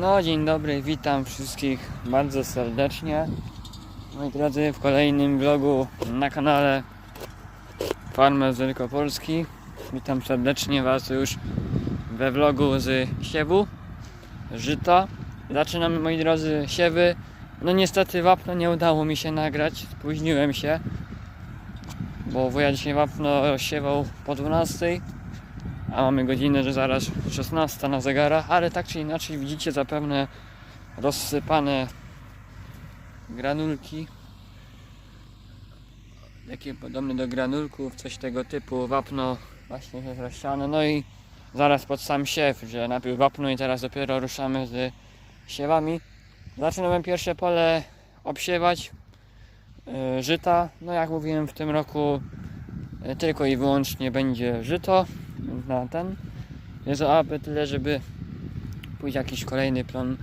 No, dzień dobry, witam wszystkich bardzo serdecznie. Moi drodzy, w kolejnym vlogu na kanale Farmer z Wielkopolski. Witam serdecznie Was już we vlogu z siewu, żyta. Zaczynamy, moi drodzy, siewy. No niestety wapno nie udało mi się nagrać, spóźniłem się, bo wuja dzisiaj wapno siewał po 12 a mamy godzinę, że zaraz 16 na zegarach, ale tak czy inaczej widzicie zapewne rozsypane granulki. Takie podobne do granulków, coś tego typu, wapno właśnie jest rozsiane, no i zaraz pod sam siew, że najpierw wapno i teraz dopiero ruszamy z siewami. Zaczynamy pierwsze pole obsiewać yy, żyta, no jak mówiłem w tym roku yy, tylko i wyłącznie będzie żyto, na ten. Jest aby tyle, żeby pójść jakiś kolejny plon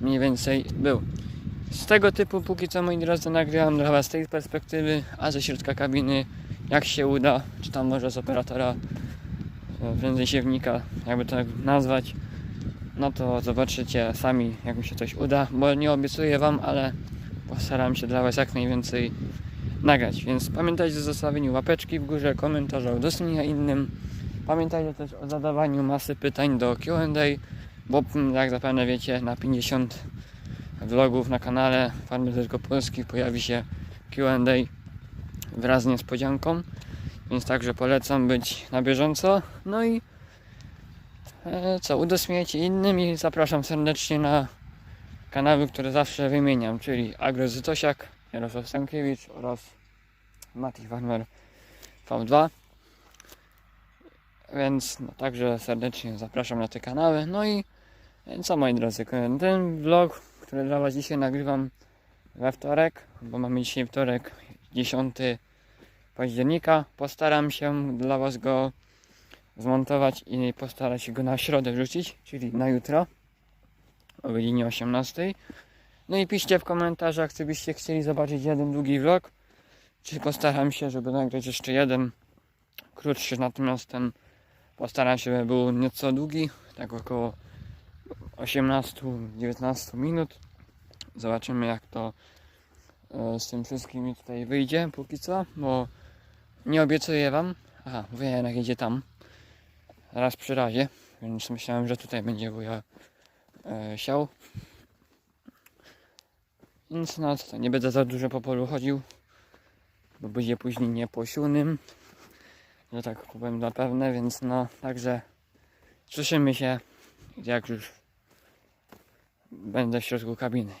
mniej więcej był. Z tego typu póki co moi drodzy nagrywam dla Was z tej perspektywy, a ze środka kabiny jak się uda, czy tam może z operatora e, prędzej siewnika, jakby to tak nazwać, no to zobaczycie sami jak mi się coś uda, bo nie obiecuję Wam, ale postaram się dla Was jak najwięcej nagrać, więc pamiętajcie o zostawieniu łapeczki w górze, komentarza, udostępnienia innym, Pamiętajcie też o zadawaniu masy pytań do Q&A, bo mm, jak zapewne wiecie, na 50 vlogów na kanale Farmy Wielkopolskich pojawi się Q&A wraz z niespodzianką, więc także polecam być na bieżąco. No i e, co, udostępniajcie innym i zapraszam serdecznie na kanały, które zawsze wymieniam, czyli Agrozytosiak, Jarosław Stankiewicz oraz Mati Farmer V2. Więc no, także serdecznie zapraszam na te kanały. No i co moi drodzy, ten vlog, który dla Was dzisiaj nagrywam we wtorek, bo mamy dzisiaj wtorek 10 października. Postaram się dla Was go zmontować i postaram się go na środę wrzucić, czyli na jutro o godzinie 18. No i piszcie w komentarzach, czy byście chcieli zobaczyć jeden długi vlog, czy postaram się, żeby nagrać jeszcze jeden krótszy, natomiast ten Postaram się, żeby był nieco długi, tak około 18-19 minut. Zobaczymy jak to e, z tym wszystkim tutaj wyjdzie póki co, bo nie obiecuję Wam. Aha, wuja jednak jedzie tam. Raz przy razie, więc myślałem, że tutaj będzie wuja e, siał. Więc no co, nie będę za dużo po polu chodził, bo będzie później nieposiłnym że tak powiem zapewne, więc no także cieszymy się jak już będę w środku kabiny.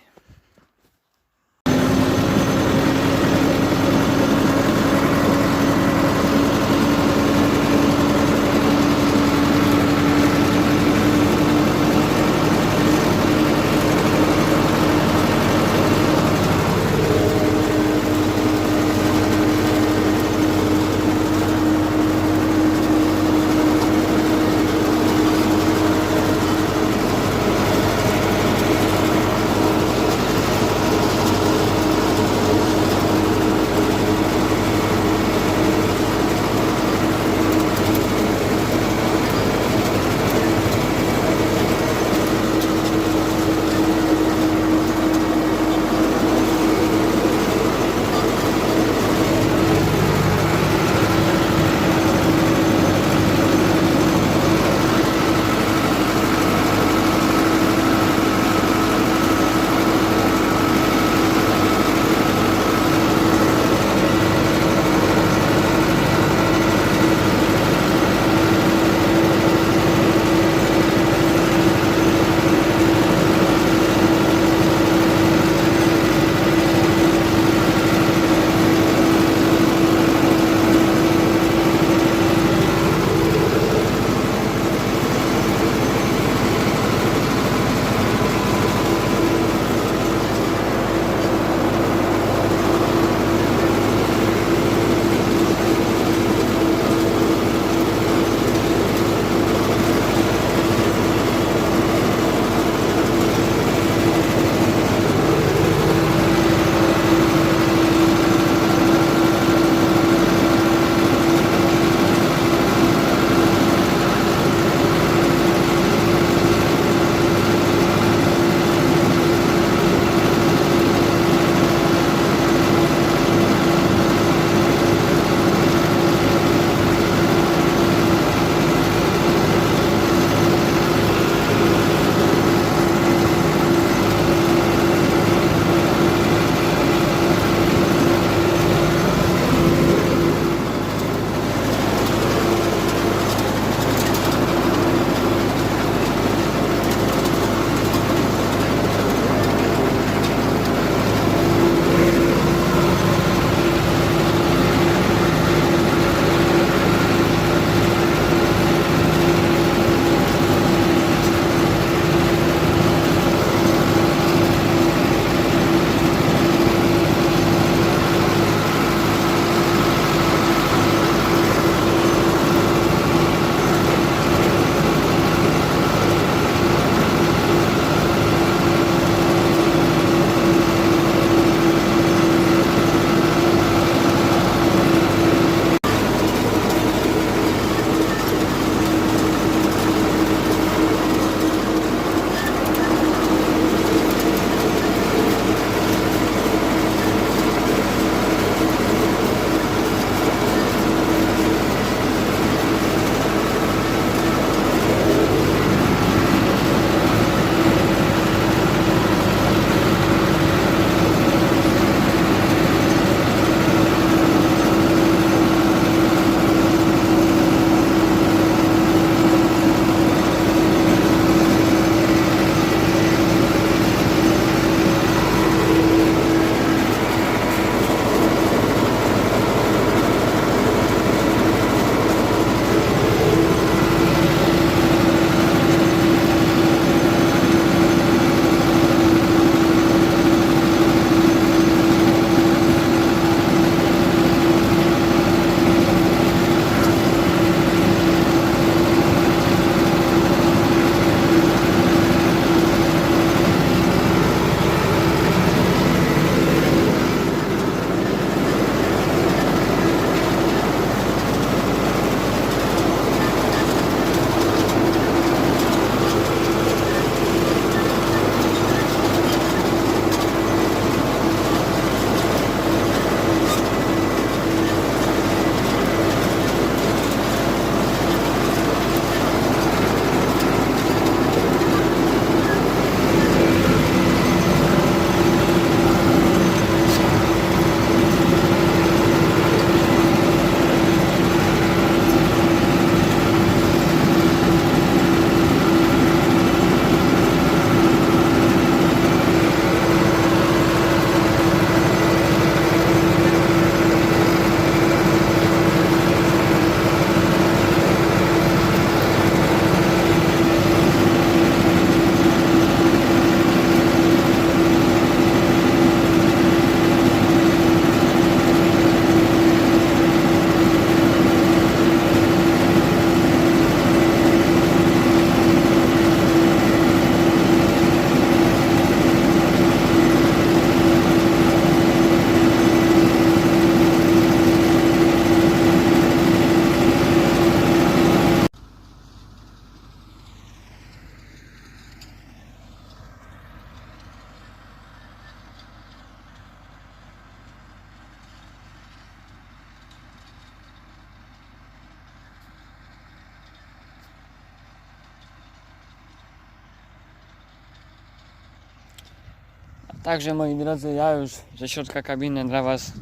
Także moi drodzy, ja już ze środka kabiny dla Was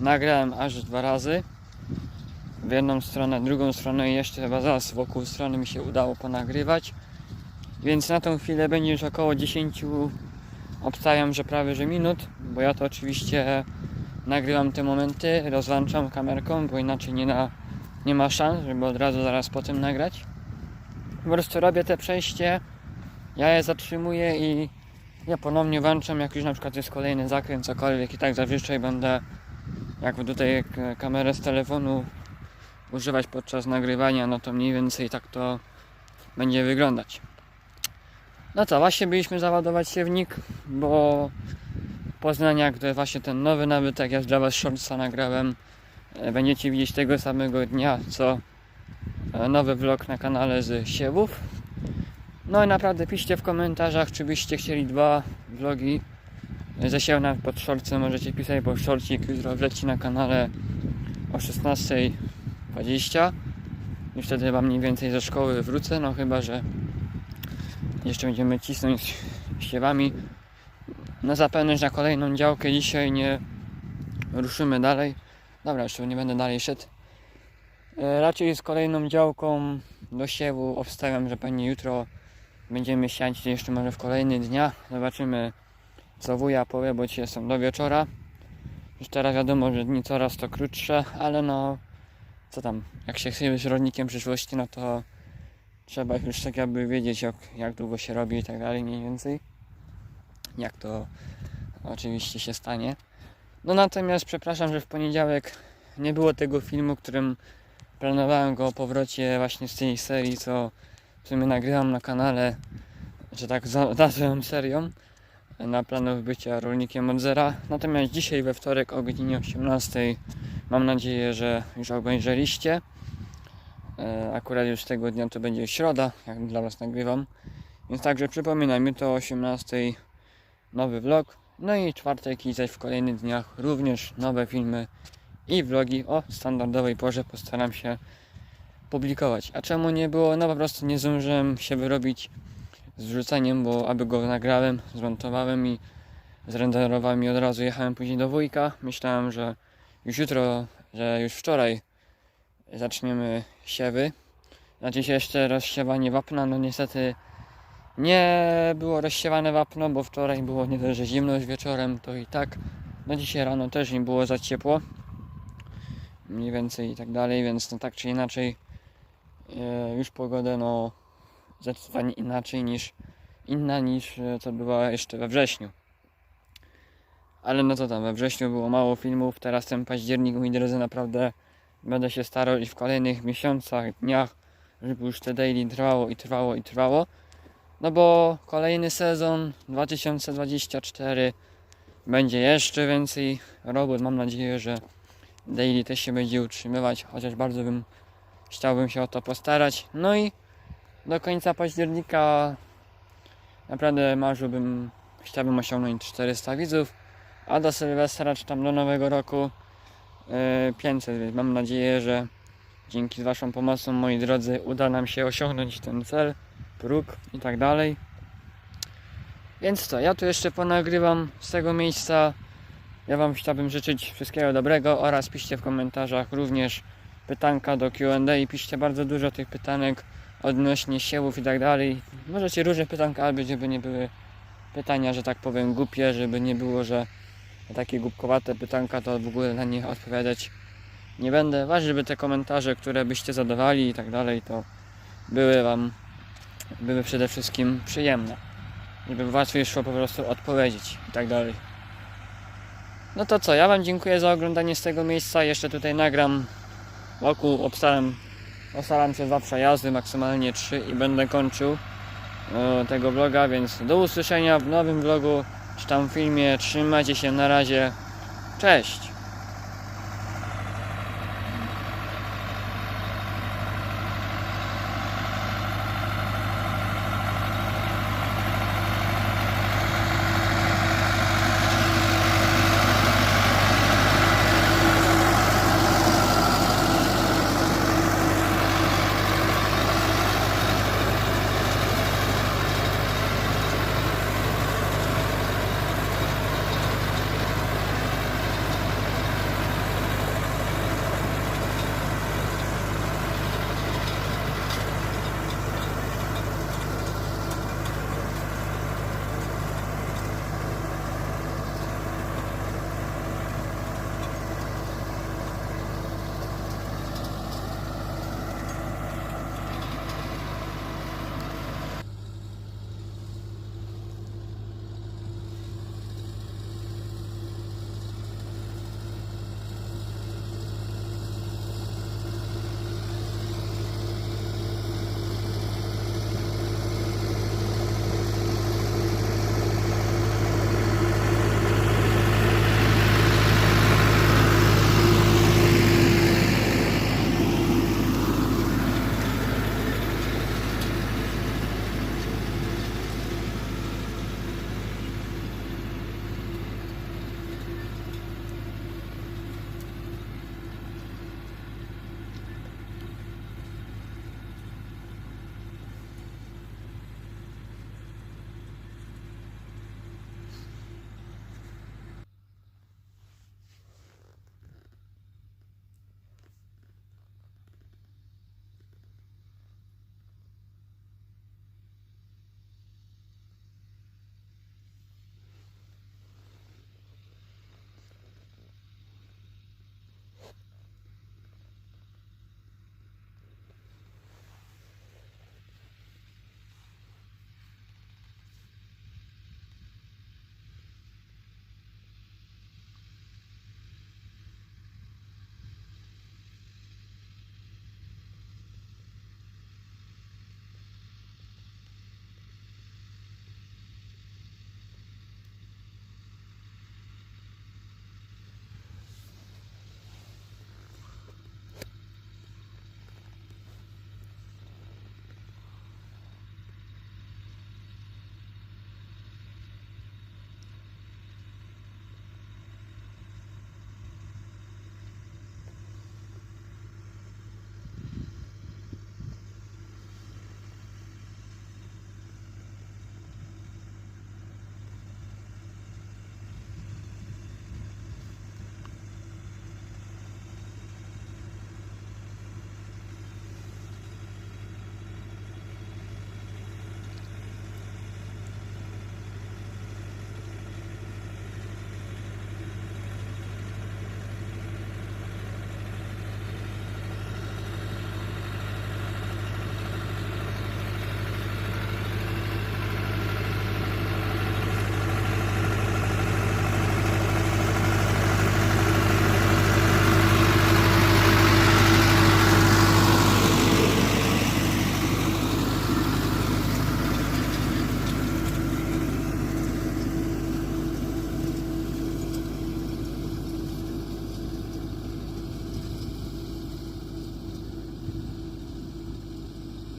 nagrałem aż dwa razy. W jedną stronę, drugą stronę i jeszcze chyba zaraz wokół strony mi się udało ponagrywać. Więc na tą chwilę będzie już około 10, obstawiam, że prawie że minut, bo ja to oczywiście nagrywam te momenty, rozłączam kamerką, bo inaczej nie, na, nie ma szans, żeby od razu zaraz po tym nagrać. Po prostu robię te przejście, ja je zatrzymuję i ja ponownie włączam, jak już na przykład jest kolejny zakręt, cokolwiek i tak zazwyczaj będę jak tutaj kamerę z telefonu używać podczas nagrywania, no to mniej więcej tak to będzie wyglądać. No co, właśnie byliśmy załadować siewnik, bo Poznaniak to jest właśnie ten nowy nabytek, ja z Java Shortsa nagrałem. E, Będziecie widzieć tego samego dnia, co e, nowy vlog na kanale z siewów. No i naprawdę piszcie w komentarzach, czy byście chcieli dwa vlogi ze siewna pod shortsem możecie pisać, bo shortcik jutro wleci na kanale o 16.20 i wtedy chyba mniej więcej ze szkoły wrócę, no chyba, że jeszcze będziemy cisnąć siewami. No zapewne, że na kolejną działkę dzisiaj nie ruszymy dalej. Dobra, jeszcze nie będę dalej szedł. E, Raczej z kolejną działką do siewu obstawiam, że pewnie jutro będziemy siać jeszcze może w kolejny dnia. Zobaczymy co wuja powie, bo dzisiaj są do wieczora. Już teraz wiadomo, że dni coraz to krótsze, ale no co tam, jak się chce być rolnikiem przyszłości, no to trzeba już tak jakby wiedzieć jak, jak długo się robi i tak dalej mniej więcej. Jak to oczywiście się stanie. No natomiast przepraszam, że w poniedziałek nie było tego filmu, którym planowałem go o powrocie właśnie z tej serii, co w sumie nagrywam na kanale, że tak nazwę serią na planów bycia rolnikiem od zera. Natomiast dzisiaj we wtorek o godzinie 18 mam nadzieję, że już obejrzeliście. E, Akurat już tego dnia to będzie środa, jak dla Was nagrywam. Więc także przypominam, jutro o 18 nowy vlog. No i czwartek i zaś w kolejnych dniach również nowe filmy i vlogi o standardowej porze postaram się A czemu nie było? No po prostu nie zdążyłem się wyrobić z wrzuceniem, bo aby go nagrałem, zmontowałem i zrenderowałem i od razu jechałem później do wujka. Myślałem, że już jutro, że już wczoraj zaczniemy siewy. Znaczy się jeszcze rozsiewanie wapna, no niestety nie było rozsiewane wapno, bo wczoraj było nie dość, że zimno już wieczorem, to i tak. No dzisiaj rano też nie było za ciepło. Mniej więcej i tak dalej, więc no tak czy inaczej już pogodę no zdecydowanie inaczej niż inna niż e, to była jeszcze we wrześniu. Ale no to tam, we wrześniu było mało filmów, teraz ten październik, moi drodzy, naprawdę będę się starał i w kolejnych miesiącach, dniach, żeby już te daily trwało i trwało i trwało. No bo kolejny sezon 2024 będzie jeszcze więcej robót. Mam nadzieję, że daily też się będzie utrzymywać, chociaż bardzo bym chciałbym się o to postarać. No i do końca października naprawdę marzyłbym, chciałbym osiągnąć 400 widzów, a do Sylwestra czy tam do Nowego Roku e, 500, więc mam nadzieję, że dzięki Waszą pomocą, moi drodzy, uda nam się osiągnąć ten cel, próg i tak dalej. Więc co, ja tu jeszcze ponagrywam z tego miejsca. Ja Wam chciałbym życzyć wszystkiego dobrego oraz piszcie w komentarzach również pytanka do Q&A i piszcie bardzo dużo tych pytanek odnośnie siewów i tak dalej. Możecie różne pytanka albo żeby nie były pytania, że tak powiem, głupie, żeby nie było, że takie głupkowate pytanka to w ogóle na nie odpowiadać nie będę. Ważne, żeby te komentarze, które byście zadawali i tak dalej, to były Wam były przede wszystkim przyjemne. Żeby łatwiej szło po prostu odpowiedzieć i tak dalej. No to co, ja Wam dziękuję za oglądanie z tego miejsca. Jeszcze tutaj nagram wokół, obstaram, postaram się zawsze jazdy, maksymalnie 3 i będę kończył e, tego vloga, więc do usłyszenia w nowym vlogu czy tam filmie. Trzymajcie się na razie. Cześć!